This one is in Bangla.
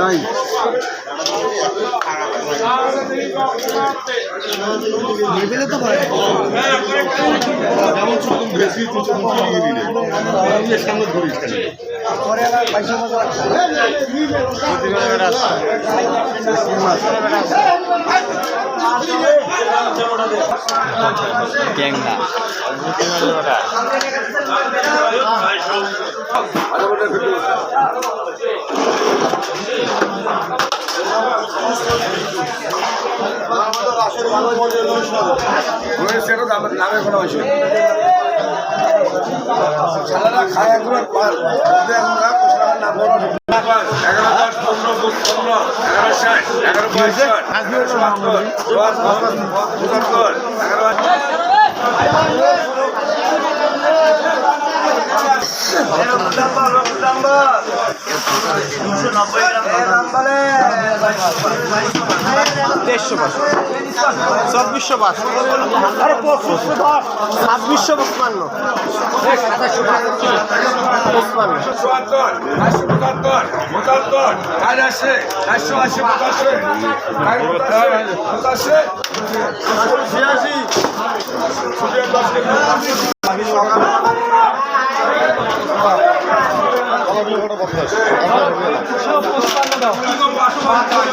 নাই। লেভেলে তো করে যেমন চোখ বেশি দিলে। সামনে পরে আবার পয়সা মতো সেটা দামের কোনো হয়েছে সালারা খায় একবার পার নাম বলো এগারো দশ পনেরো পনেরো এগারো ষাট এগারো পঁয়ষট এগারো এগারো দেড়শো পাঁচ চব্বিশশো পাঁচ আরে পঁচিশশো দশ ছাব্বিশশো পঁচপান্ন পঁচপান্ন চুয়াত্তর